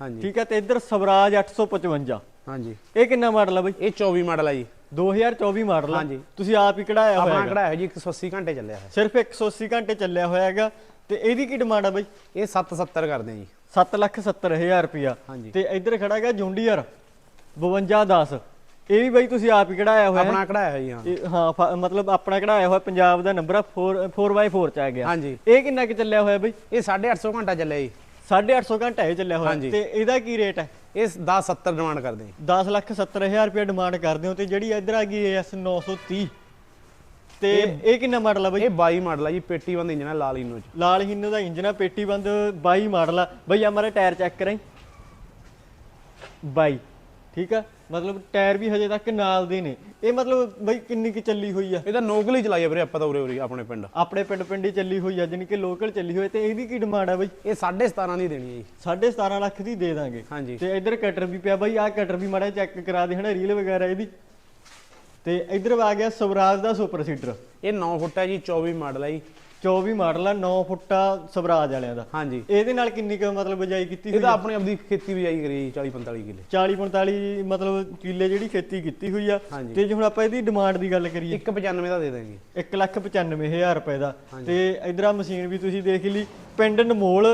ਹਾਂਜੀ। ਠੀਕ ਹੈ ਤੇ ਇੱਧਰ ਸਵਰਾਜ 855 ਹਾਂਜੀ। ਇਹ ਕਿੰਨਾ ਮਾਡਲ ਆ ਬਈ? ਇਹ 24 ਮਾਡਲ ਆ ਜੀ। 2024 ਮਾਡਲ ਹਾਂਜੀ। ਤੁਸੀਂ ਆਪ ਹੀ ਕਢਾਇਆ ਹੋਇਆ ਹੈਗਾ। ਕਢਾਇਆ ਜੀ 180 ਘੰਟੇ ਚੱਲਿਆ ਹੈ ਸਿਰਫ 180 ਘੰਟੇ ਚੱਲਿਆ ਹੋਇਆ ਹੈਗਾ। ਤੇ ਇਹਦੀ ਕੀ ਡਿਮਾਂਡ ਆ ਬਈ? ਇਹ 770 ਕਰਦੇ ਜੀ। 7 ਲੱਖ 70 ਹਜ਼ਾਰ ਰੁਪਿਆ ਹਾਂਜੀ। ਤੇ ਇੱਧਰ ਖੜਾ ਹੈਗਾ ਜੁੰਡੀਅਰ 5210 ਇਹ ਵੀ ਬਈ ਤੁਸੀਂ ਆਪ ਹੀ ਕਢਾਇਆ ਹੋਇਆ। ਆਪਣਾ ਕਢਾਇਆ ਹੈ ਜੀ ਹਾਂ। ਹਾਂ ਮਤਲਬ ਆਪਣਾ ਕਢਾਇਆ ਹੋਇਆ ਪੰਜਾਬ ਦਾ ਨੰਬਰ ਆ 4 4x4 ਚ ਆ ਗਿਆ। ਹਾਂਜੀ। ਇਹ ਕਿੰਨਾ ਕਿ ਚੱਲਿਆ ਹੋਇਆ ਬਈ? ਇਹ 850 ਘੰਟਾ ਚੱਲਿਆ ਜੀ। 850 ਘੰਟਾ ਇਹ ਚੱਲਿਆ ਹੋਇਆ। ਹਾਂਜੀ। ਤੇ ਇਹਦਾ ਕੀ ਰੇਟ ਹੈ? ਇਹ 1070 ਡਿਮਾਂਡ ਕਰਦੇ ਜੀ 10 ਲੱਖ 70 ਹਜ਼ਾਰ ਰੁਪਏ ਡਿਮਾਂਡ ਕਰਦੇ ਹੋ ਤੇ ਜਿਹੜੀ ਇੱਧਰ ਆ ਗਈ AS 930 ਤੇ ਇਹ ਕਿੰਨਾ ਮਾਡਲ ਆ ਬਈ? ਇਹ 22 ਮਾਡਲ ਆ ਜੀ ਪੇਟੀ ਬੰਦ ਇੰਜਨ ਆ ਲਾਲ ਇਨੋ ਚ। ਲਾਲ ਹਿੰਨ ਦਾ ਇੰਜਨ ਆ ਪੇਟੀ ਬੰਦ 22 ਮਾਡਲ ਆ। ਬਈ ਆ ਮਾਰੇ ਟਾਇਰ ਚੈੱਕ ਕਰਾਂ 22 ਠੀਕ ਆ? ਮਤਲਬ ਟਾਇਰ ਵੀ ਹਜੇ ਤੱਕ ਨਾਲ ਦੇ ਨੇ। ਇਹ ਮਤਲਬ ਬਈ ਕਿੰਨੀ ਕੀ ਚੱਲੀ ਹੋਈ ਆ? ਇਹ ਤਾਂ ਨੋਕਲੀ ਚਲਾਈ ਆ ਵੀਰੇ ਆਪਾਂ ਤਾਂ ਉਰੇ ਉਰੇ ਆਪਣੇ ਪਿੰਡ। ਆਪਣੇ ਪਿੰਡ ਪਿੰਡੀ ਚੱਲੀ ਹੋਈ ਆ ਜਾਣੀ ਕਿ ਲੋਕਲ ਚੱਲੀ ਹੋਈ ਤੇ ਇਹਦੀ ਕੀ ਡਿਮਾਂਡ ਆ ਬਈ? ਇਹ 17.5 ਦੀ ਦੇਣੀ ਹੈ ਜੀ। 17.5 ਲੱਖ ਦੀ ਦੇ ਦਾਂਗੇ। ਹਾਂਜੀ। ਤੇ ਇੱਧਰ ਕਟਰ ਵੀ ਪਿਆ ਬਾਈ ਆਹ ਕਟਰ ਵੀ ਮਾੜਾ ਚੈੱਕ ਕਰਾ ਦੇ ਹਨਾ ਰੀਲ ਵਗੈਰਾ ਇਹਦੀ। ਤੇ ਇੱਧਰ ਆ ਗਿਆ ਸਵਰਾਜ ਦਾ ਸੁਪਰ ਸੀਡਰ ਇਹ 9 ਫੁੱਟ ਹੈ ਜੀ 24 ਮਾਡਲ ਹੈ ਜੀ। 24 ਮਾਡਲ ਆ 9 ਫੁੱਟਾ ਸਵਰਾਜ ਵਾਲਿਆਂ ਦਾ। ਹਾਂਜੀ। ਇਹਦੇ ਨਾਲ ਕਿੰਨੀ ਕੁ ਮਤਲਬ ਬਜਾਈ ਕੀਤੀ ਇਹ ਤਾਂ ਆਪਣੀ ਆਪਦੀ ਖੇਤੀ ਬਿਜਾਈ ਕਰੀ ਜੀ 40 45 ਕਿੱਲੇ। 40 45 ਮਤਲਬ ਕਿੱਲੇ ਜਿਹੜੀ ਖੇਤੀ ਕੀਤੀ ਹੋਈ ਆ। ਤੇ ਜੇ ਹੁਣ ਆਪਾਂ ਇਹਦੀ ਡਿਮਾਂਡ ਦੀ ਗੱਲ ਕਰੀਏ। 195 ਦਾ ਦੇ ਦਾਂਗੇ। 1,95,000 ਰੁਪਏ ਦਾ। ਤੇ ਇਧਰ ਆ ਮਸ਼ੀਨ ਵੀ ਤੁਸੀਂ ਦੇਖ ਲਈ। ਪਿੰਡ ਨਮੋਲ